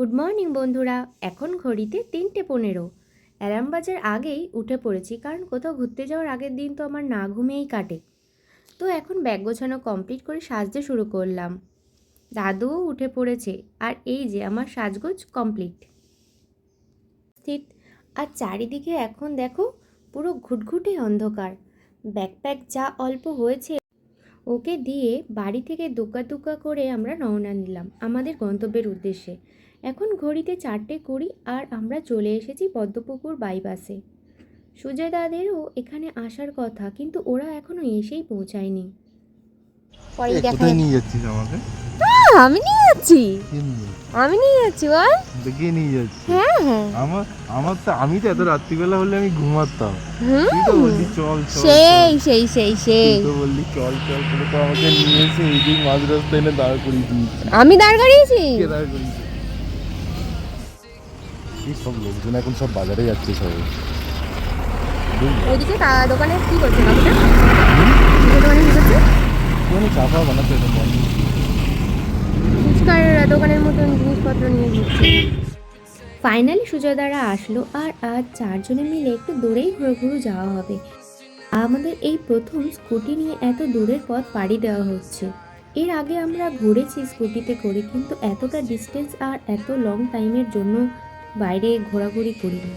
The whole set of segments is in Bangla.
গুড মর্নিং বন্ধুরা। এখন ঘড়িতে তিনটে পনেরো। অ্যালার্ম বাজার আগেই উঠে পড়েছি, কারণ কোথাও ঘুরতে যাওয়ার আগের দিন তো আমার না ঘুমিয়েই কাটে। তো এখন ব্যাগ গোছানো কমপ্লিট করে সাজতে শুরু করলাম। দাদুও উঠে পড়েছে, আর এই যে আমার সাজগোজ কমপ্লিট স্থিত। আর চারিদিকে এখন দেখো, পুরো ঘুটঘুটে অন্ধকার। ব্যাকপ্যাক যা অল্প হয়েছে, ওকে দিয়ে বাড়ি থেকে দুকা দুকা করে আমরা রওনা নিলাম আমাদের গন্তব্যের উদ্দেশ্যে। এখন ঘড়িতে চারটে কুড়ি আর আমরা চলে এসেছি পদ্মপুকুর বাইপাসে। সুজয়দাদেরও এখানে আসার কথা কিন্তু ওরা এখনও এসেই পৌঁছায়নি। দেখা কোথায় নিয়ে যাচ্ছিস আমাকে? আমি নিয়ে যাচ্ছি। আমি নিয়ে যাচ্ছি বল। কে নিয়ে যাচ্ছিস হ্যাঁ হ্যাঁ। আমার আমার তো আমি তো এত রাত্রিবেলা হলে আমি ঘুমাতাম। হুম। তুই তো বললি চল চল সেই সেই সেই সেই তুই তো বললি চল চল করে তো আমাকে নিয়ে এসে এই যে মাঝ রাস্তায় এনে দাঁড় করিয়ে দিয়েছি আমি দাঁড় করিয়েছি? কে দাঁড় করিয়েছে? এই সব লোকজন এখন সব বাজারে যাচ্ছে সবাই বুঝলি? ওইদিকে দোকানে কি করছে কাকুটা দোকানে কি করছে? মানে চা ফা বানাতে ফুচকার দোকানের মতন জিনিসপত্র নিয়ে ঘুরছে। ফাইনালি সুজয়দারা আসলো আর আজ চারজনে মিলে একটু দূরেই ঘুরু যাওয়া হবে। আমাদের এই প্রথম স্কুটি নিয়ে এত দূরের পথ পাড়ি দেওয়া হচ্ছে। এর আগে আমরা ঘুরেছি স্কুটিতে করে কিন্তু এতটা ডিস্টেন্স আর এত লং টাইমের জন্য বাইরে ঘোরাঘুরি করিনি।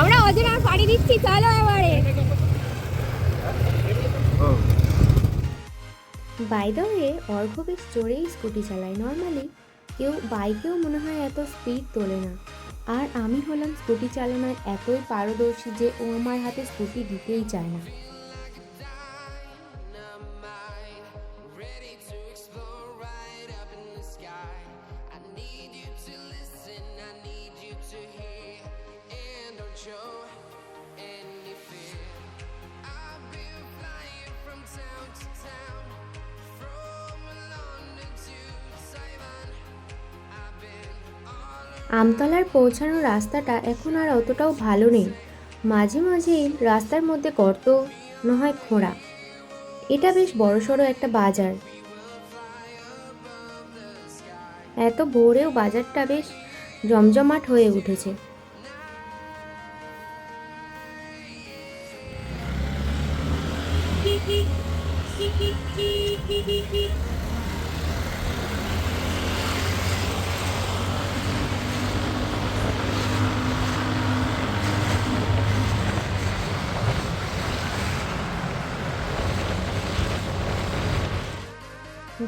আমরা ওদের আর পাড়ি দিচ্ছি চলো এবারে। বাই দ্য ওয়ে অর্ঘ বেশ জোরেই স্কুটি চালায়। নর্মালি কেউ বাইকেও মনে হয় এত স্পিড তোলে না। আর আমি হলাম স্কুটি চালানোয় এতই পারদর্শী যে ও আমার হাতে স্কুটি দিতেই চায় না। আমতলার পৌঁছানোর রাস্তাটা এখন আর অতটাও ভালো নেই। মাঝে মাঝেই রাস্তার মধ্যে গর্ত, নয় খোঁড়া। এটা বেশ বড়সড় একটা বাজার। এত ভোরেও বাজারটা বেশ জমজমাট হয়ে উঠেছে।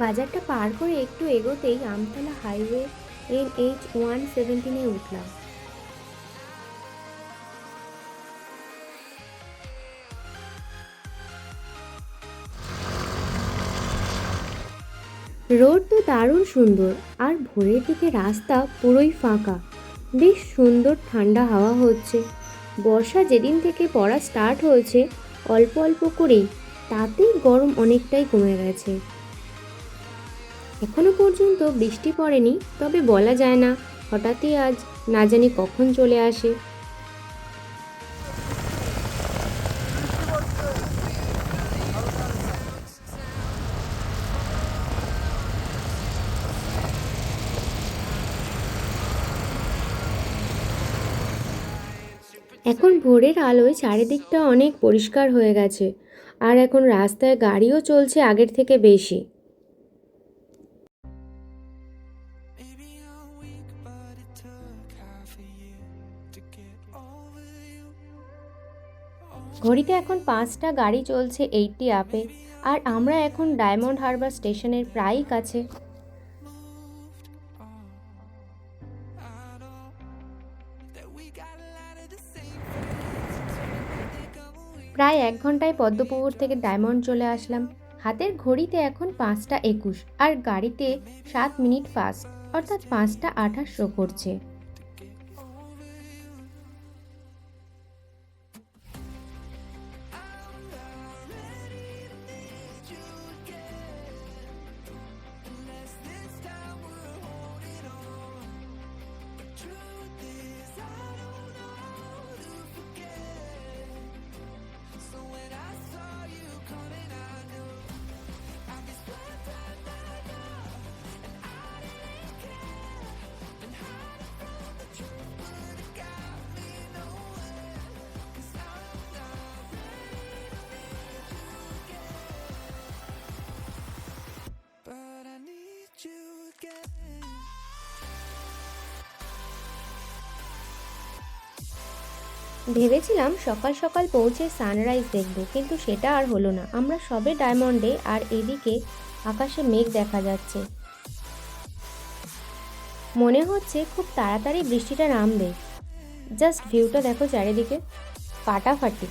বাজারটা পার করে একটু এগোতেই Amtala highway N H one সেভেন্টিনে উঠলাম। রোড তো দারুণ সুন্দর, আর ভোরের দিকে রাস্তা পুরোই ফাঁকা। বেশ সুন্দর ঠান্ডা হাওয়া হচ্ছে। বর্ষা যেদিন থেকে পড়া স্টার্ট হয়েছে, অল্প অল্প করেই, তাতেই গরম অনেকটাই কমে গেছে। এখনও পর্যন্ত বৃষ্টি পড়েনি, তবে বলা যায় না, হঠাৎই আজ না জানি কখন চলে আসে। এখন ভোরের আলোয় চারিদিকটা অনেক পরিষ্কার হয়ে গেছে, আর এখন রাস্তায় গাড়িও চলছে আগের থেকে বেশি। ঘড়িতে এখন পাঁচটা গাড়ি চলছে এইটটি আপে, আর আমরা এখন ডায়মন্ড হারবার স্টেশনের প্রায়ই কাছে। প্রায় এক ঘন্টায় পদ্মপুকুর থেকে ডায়মন্ড চলে আসলাম। হাতের ঘড়িতে এখন পাঁচটা একুশ, আর গাড়িতে সাত মিনিট ফাস্ট, অর্থাৎ পাঁচটা আঠাশ শো করছে। ভেবেছিলাম সকাল সকাল পৌঁছে সানরাইজ দেখব, কিন্তু সেটা আর হলো না। আমরা সবে ডায়মন্ডে আর এদিকে আকাশে মেঘ দেখা যাচ্ছে। মনে হচ্ছে খুব তাড়াতাড়ি বৃষ্টিটা নামবে। জাস্ট ভিউটা দেখো চারিদিকে। ফাটাফাটি।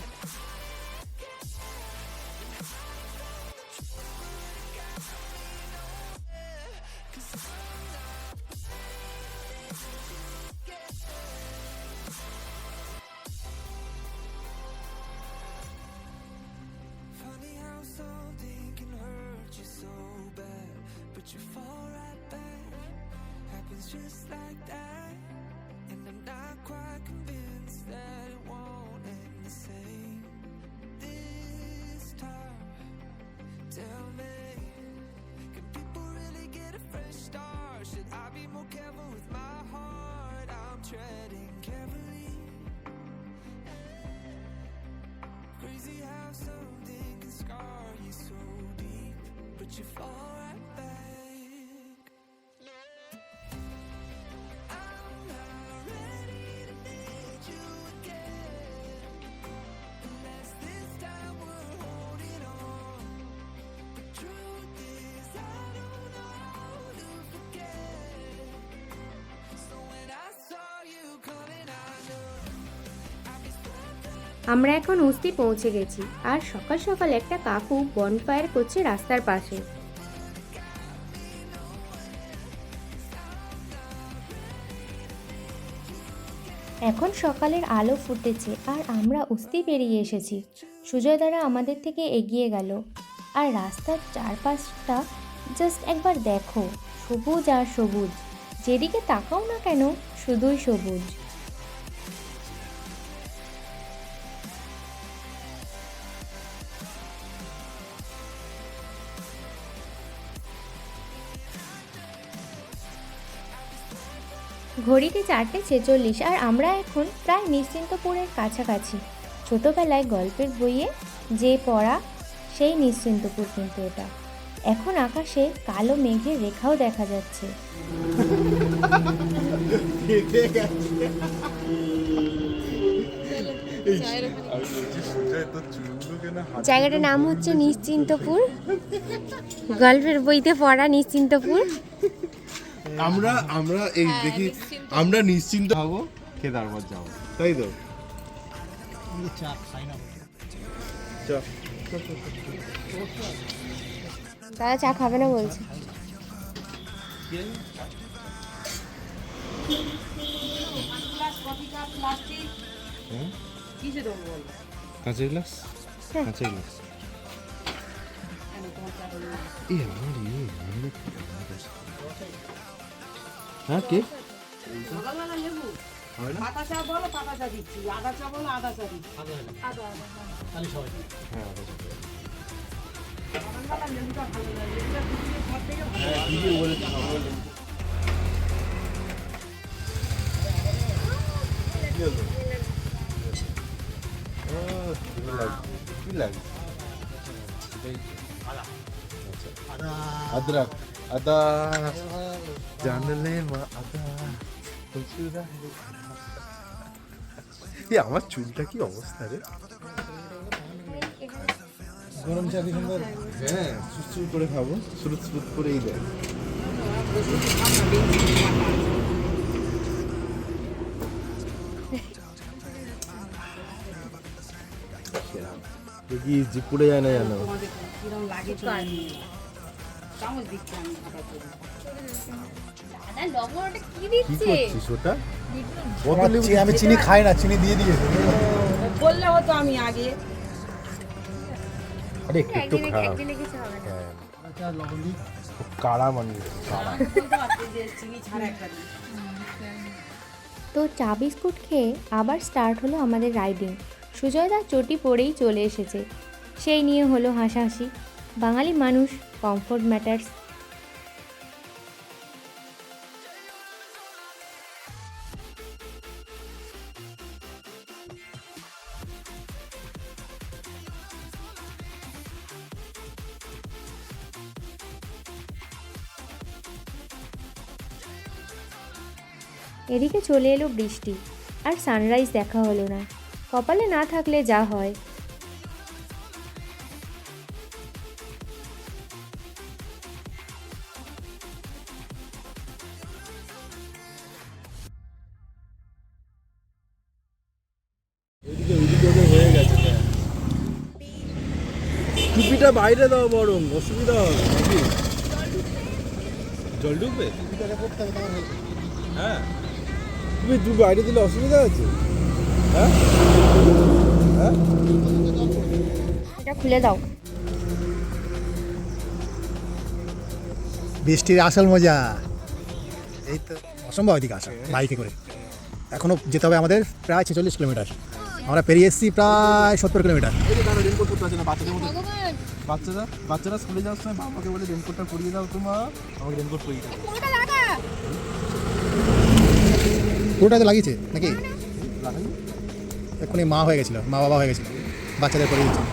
আমরা এখন উস্তি পৌঁছে গেছি আর সকাল সকাল একটা কাকু বনফায়ার করছে রাস্তার পাশে। এখন সকালের আলো ফুটেছে আর আমরা উস্তি পেরিয়ে এসেছি। সুজয় দ্বারা আমাদের থেকে এগিয়ে গেল আর রাস্তার চারপাশটা জাস্ট একবার দেখো, সবুজ আর সবুজ। যেদিকে তাকাও না কেন, শুধুই সবুজ। ঘড়িতে চারটে ছেচল্লিশ আর আমরা এখন প্রায় নিশ্চিন্তপুরের কাছাকাছি। ছোটোবেলায় গল্পের বইয়ে যে পড়া সেই নিশ্চিন্তপুর কিন্তু এটা। এখন আকাশে কালো মেঘের রেখাও দেখা যাচ্ছে। জায়গাটার নাম হচ্ছে নিশ্চিন্তপুর। গল্পের বইতে পড়া নিশ্চিন্তপুর। আমরা আমরা এই দেখি আমরা নিশ্চিন্ত হব কেদারবাদ যাব। তাই তো? চ। দাদা চা খাবে না বলছে। কাঁচা গ্লাস? হ্যাঁ। কাঁচা গ্লাস। এই আমার ইয়ে আমার একটা আমার কাছে। হ্যাঁ কে পাতা চা বলো পাতা চা দিচ্ছি আদা চা বলো আদা চা দিচ্ছি হ্যাঁ সকালবেলা লেবুটা ভালো লাগে লেবুটা দুপুরে সব থেকে ভালো দিদি বলেছে কি লাগে अदरक अदा জানলে মা আদা এই আমার চুলটা কি অবস্থা রে? গরম চা কি সুন্দর? হ্যাঁ সুস্থ করে খাব সুরুত সুরুত করেই দেয়। দেখি যে পুড়ে যায় না জানো কিরম লাগে চামচ দিচ্ছি আমি আদা করে কি করছিস ওটা? কত আমার লেবু চি- আমি চিনি খাই না চিনি দিয়ে দিয়েছে। বললে হতো আমি আগে। আরে একটু একটু খা হ্যাঁ। খুব কাড়া কাড়া। বলতে পারছি যে চিনি ছাড়া একটা দিই তো চা বিস্কুট খেয়ে আবার স্টার্ট হলো আমাদের রাইডিং সুজয়দা চটি পরেই চলে এসেছে। সেই নিয়ে হলো হাসাহাসি। বাঙালি মানুষ কমফোর্ট ম্যাটার্স এদিকে চলে এলো বৃষ্টি, আর সানরাইজ দেখা হলো না। কপালে না থাকলে যা হয়। হয়ে টুপিটা বাইরে দাও বরং, অসুবিধা হবে জল ঢুকবে হ্যাঁ। তুমি দু বাইরে দিলে অসুবিধা আছে? হ্যাঁ? হ্যাঁ? এটা খুলে দাও। বৃষ্টির আসল মজা। এই তো অসম্ভব এদিকে আসা বাইকে করে। এখনও যেতে হবে আমাদের প্রায় ছেচল্লিশ কিলোমিটার। আমরা পেরিয়ে এসেছি প্রায় সত্তর কিলোমিটার। বাচ্চারা বাচ্চারা স্কুলে যাওয়ার সময় বাবাকে বলে রেনকোটটা পরিয়ে দাও তোমার। আমাকে রেনকোট পরিয়ে দাও। পুরোটা লাগিয়েছে নাকি? এক্ষুনি মা হয়ে গেছিল মা বাবা হয়ে গেছিল বাচ্চাদের পরিয়ে দিচ্ছে।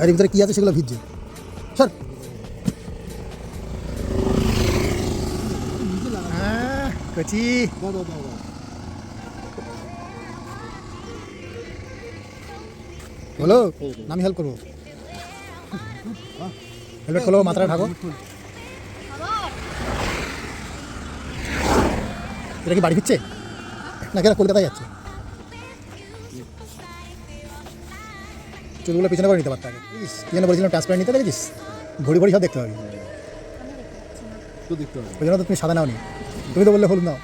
আর ভিতরে কী আছে সেগুলো ভিজছে? কচি। বলো না আমি হেল্প করব। হেলমেট খোলো মাথাটা ঢাকো। এটা কি বাড়ি ফিরছে? না কেন কলকাতায় যাচ্ছে? চুলগুলো পিছনে করে নিতে পারতে আগে। বুঝিস কি জন্য বলেছিলাম ট্রান্সপারেন্ট নিতে দেখেছিস? ঘড়ি ঘড়ি সব দেখতে হবে তো দেখতে হবে ওই জন্য তো তুমি সাদা নাও নি তুমি তো বললে হলুদ নাও।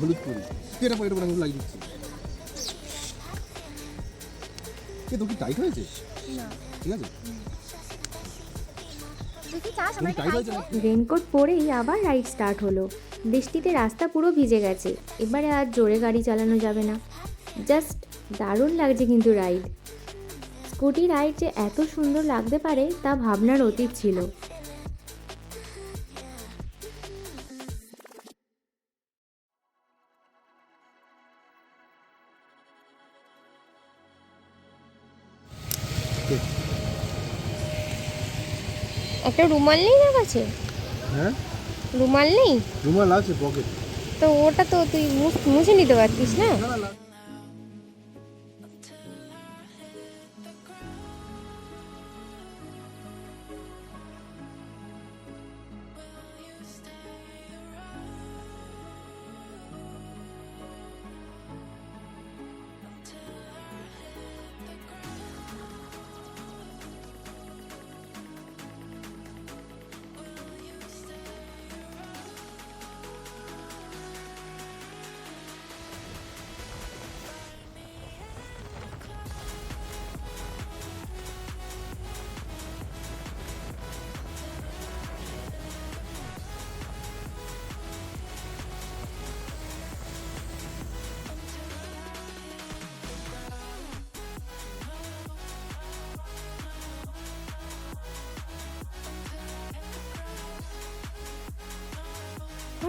হলুদ করি তুই এটা পরে এটা লাগিয়ে দিচ্ছি এ তো কি টাইট হয়েছে? ঠিক আছে? রেনকোট পরেই আবার রাইড স্টার্ট হলো। বৃষ্টিতে রাস্তা পুরো ভিজে গেছে। এবারে আর জোরে গাড়ি চালানো যাবে না। জাস্ট দারুণ লাগছে কিন্তু রাইড স্কুটি রাইড যে এত সুন্দর লাগতে পারে তা ভাবনার অতীত ছিল। একটা রুমাল নেই না কাছে? হ্যাঁ? রুমাল নেই? রুমাল আছে পকেটে তো ওটা তো তুই মুছ- মুছে নিতে পারতিস না।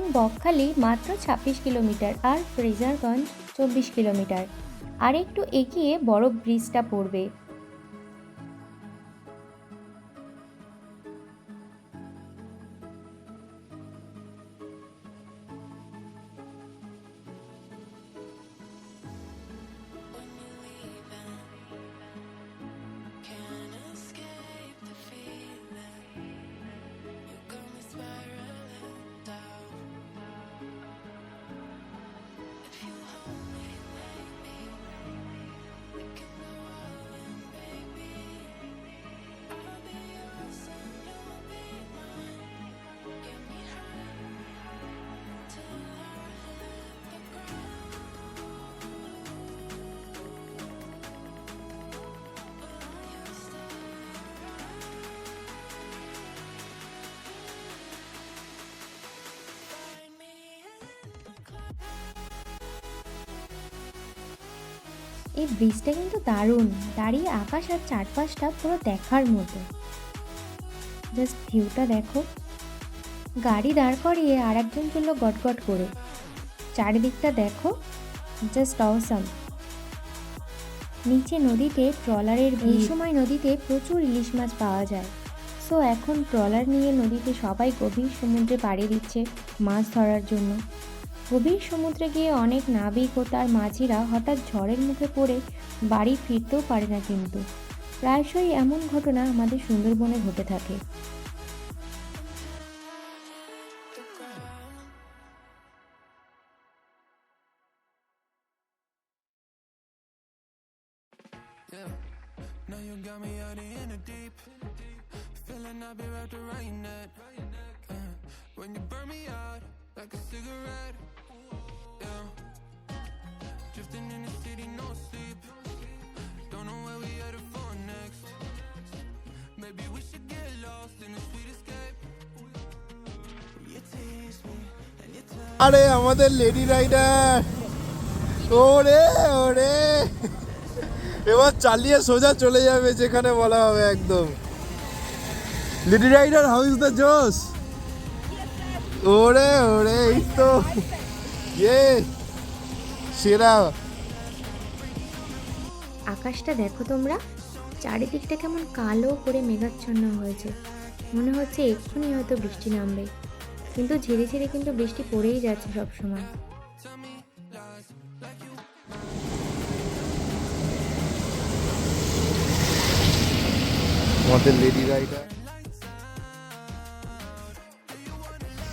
এখন বকখালি মাত্র ছাব্বিশ কিলোমিটার আর ফ্রেজারগঞ্জ চব্বিশ কিলোমিটার। আর একটু এগিয়ে বড় ব্রিজটা পড়বে। এই ব্রিজটা কিন্তু দারুণ। দাঁড়িয়ে আকাশ আর চারপাশটা পুরো দেখার মতো। জাস্ট ভিউটা দেখো। গাড়ি দাঁড় করিয়ে আর একজন চলল গটগট করে। চারিদিকটা দেখো। জাস্ট অসাম নিচে নদীতে ট্রলারের এই সময় নদীতে প্রচুর ইলিশ মাছ পাওয়া যায়। সো এখন ট্রলার নিয়ে নদীতে সবাই গভীর সমুদ্রে পাড়ি দিচ্ছে মাছ ধরার জন্য। গভীর সমুদ্রে গিয়ে অনেক নাবিক ও তার মাঝিরা হঠাৎ ঝড়ের মুখে পড়ে বাড়ি ফিরতেও পারে না কিন্তু প্রায়শই এমন ঘটনা আমাদের সুন্দরবনে ঘটে থাকে. Uh, when you burn me out like a cigarette. Drifting in the city, no sleep. Don't know where we headed for next. Maybe we should get lost in a sweet escape. You tease me and you touch. আরে আমাদের লেডি রাইডার ওরে ওরে এবার চালিয়ে সোজা চলে যাবে যেখানে বলা হবে একদম lady rider how is the জোস ওরে ওরে এই তো ইয়ে সেরা আকাশটা দেখো তোমরা। চারিদিকটা কেমন কালো করে মেঘাচ্ছন্ন হয়েছে। মনে হচ্ছে এক্ষুনি হয়তো বৃষ্টি নামবে। কিন্তু ঝিরে ঝিরে কিন্তু বৃষ্টি পড়েই যাচ্ছে সব সময় আমাদের লেডি রাইডার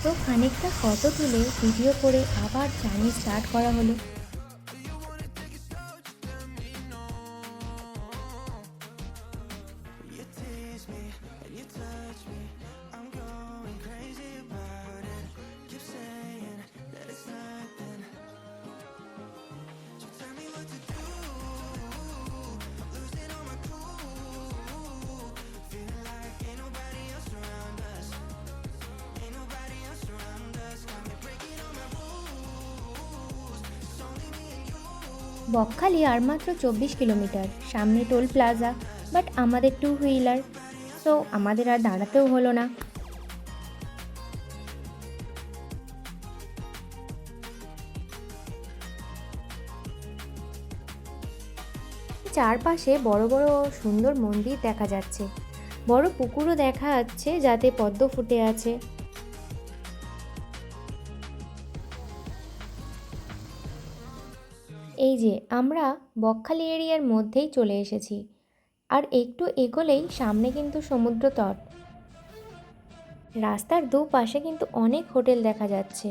তো খানিকটা ফটো তুলে ভিডিও করে আবার জার্নি স্টার্ট করা হলো। বকখালি আর মাত্র চব্বিশ কিলোমিটার। সামনে টোল প্লাজা বাট আমাদের টু হুইলার সো আমাদের আর দাঁড়াতেও হলো না। চারপাশে বড় বড় সুন্দর মন্দির দেখা যাচ্ছে। বড় পুকুরও দেখা যাচ্ছে যাতে পদ্ম ফুটে আছে। এই যে, আমরা বকখালি এরিয়ার মধ্যেই চলে এসেছি। আর একটু এগোলেই সামনে কিন্তু সমুদ্র তট। রাস্তার দুপাশে কিন্তু অনেক হোটেল দেখা যাচ্ছে।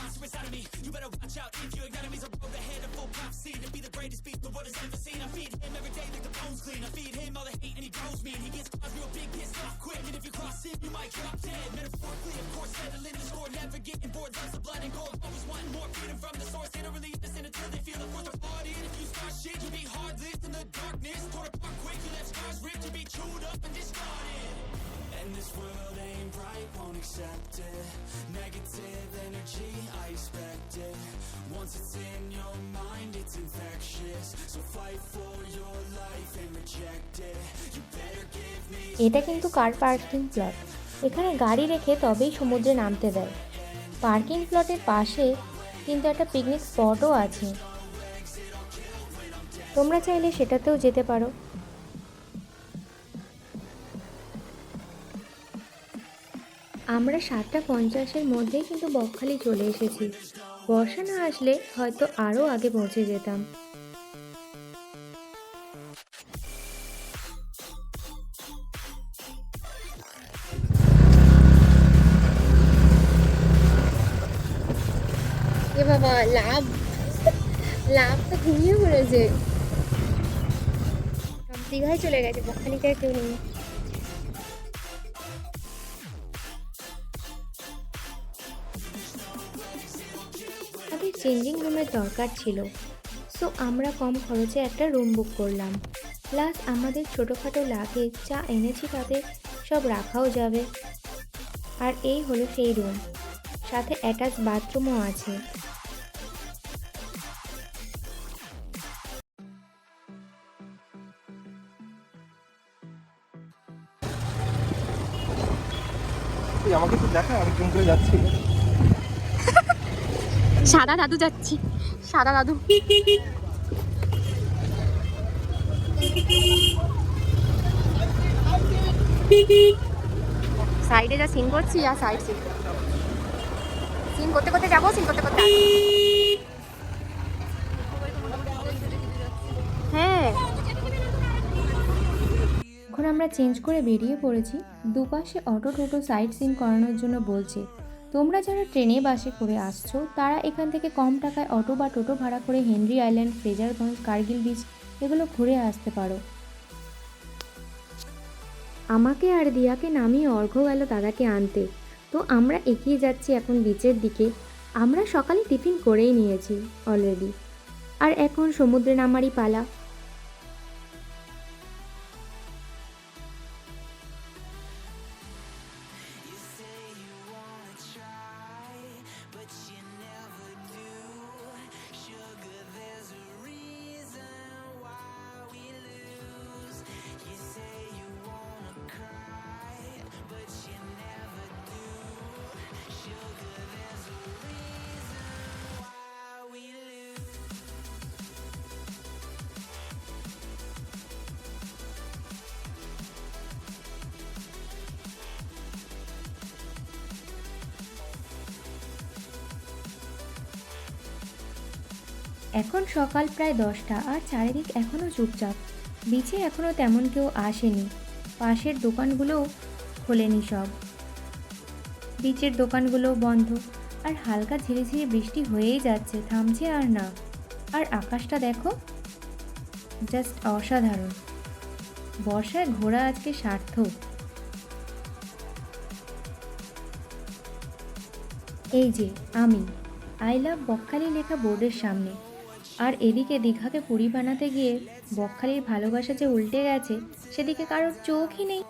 monstrous out of me. You better watch out if your enemies are road ahead of full prophecy to be the greatest beast the world has ever seen. I feed him every day like the bones clean. I feed him all the hate and he grows me. And he gets claws real big, pissed off quick. And if you cross him, you might drop dead. Metaphorically, of course, settling the score. Never getting bored, loves of blood and gold. Always wanting more, feeding from the source. They don't really innocent until they feel the force of blood in. If you start shit, you be hard in the darkness. Torn apart quick, you left scars ripped. You be chewed up and discarded. This world ain't right, won't accept it. Negative energy, I expect it. Once it's in your mind, it's infectious. So fight for your life and reject it. You better give me এটা কিন্তু কার পার্কিং প্লট এখানে গাড়ি রেখে তবেই সমুদ্রে নামতে দেয় পার্কিং প্লটের পাশে কিন্তু একটা পিকনিক স্পটও আছে তোমরা চাইলে সেটাতেও যেতে পারো আমরা সাতটা পঞ্চাশের মধ্যেই কিন্তু বকখালি চলে এসেছি। বর্ষা না আসলে হয়তো আরও আগে পৌঁছে যেতাম। এ বাবা লাভ লাভ তো ঘুমিয়ে পড়েছে। দীঘায় চলে গেছে, বকখালিতে আর কেউ নেই। চেঞ্জিং রুমের দরকার ছিল। সো আমরা কম খরচে একটা রুম বুক করলাম। প্লাস আমাদের ছোটোখাটো লাগেজ যা এনেছি তাতে সব রাখাও যাবে। আর এই হলো সেই রুম সাথে অ্যাটাচ বাথরুমও আছে। আমাকে তো দেখা আমি করে যাচ্ছি। সাদা দাদু যাচ্ছি। সাদা দাদু। সাইডে যা সিন করছি আর সাইড সিন সিন করতে করতে যাব সিন করতে করতে হ্যাঁ। এখন আমরা চেঞ্জ করে বেরিয়ে পড়েছি। দুপাশে অটো টোটো সাইড সিন করানোর জন্য বলছে তোমরা যারা ট্রেনে বাসে করে আসছো, তারা এখান থেকে কম টাকায় অটো বা টোটো ভাড়া করে Henry island, Fraserganj, Kargil beach এগুলো ঘুরে আসতে পারো। আমাকে আর দিয়াকে নামিয়ে অর্ঘ্য গেল দাদাকে আনতে। তো আমরা এগিয়ে যাচ্ছি এখন বিচের দিকে। আমরা সকালে টিফিন করেই নিয়েছি অলরেডি। আর এখন সমুদ্রে নামারই পালা। এখন সকাল প্রায় দশটা আর চারিদিক এখনও চুপচাপ। বিচে এখনও তেমন কেউ আসেনি। পাশের দোকানগুলোও খোলেনি সব। বিচের দোকানগুলোও বন্ধ আর হালকা ঝিরিঝিরি বৃষ্টি হয়েই যাচ্ছে, থামছে আর না। আর আকাশটা দেখো? জাস্ট অসাধারণ। বর্ষায় ঘোরা আজকে সার্থক। এই যে, আমি। আই লাভ বকখালি লেখা বোর্ডের সামনে। আর এদিকে দীঘাকে পুরী বানাতে গিয়ে বকখালির ভালোবাসা যে উল্টে গেছে, সেদিকে কারোর চোখই নেই।